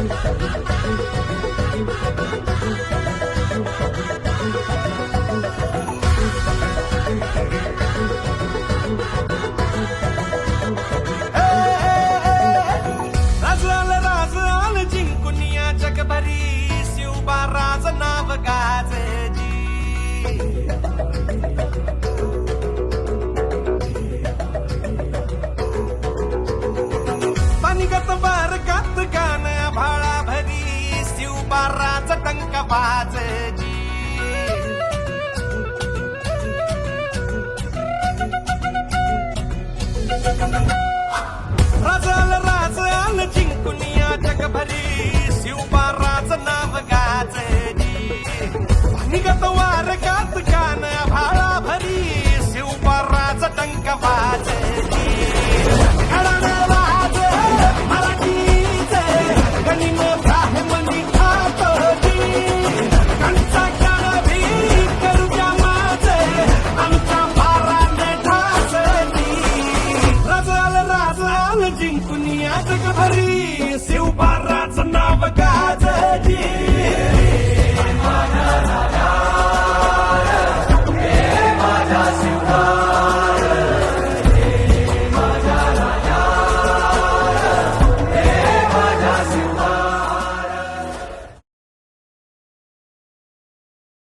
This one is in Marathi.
Música शिवबा राज टंक बाजजी जिंकून या जगभरी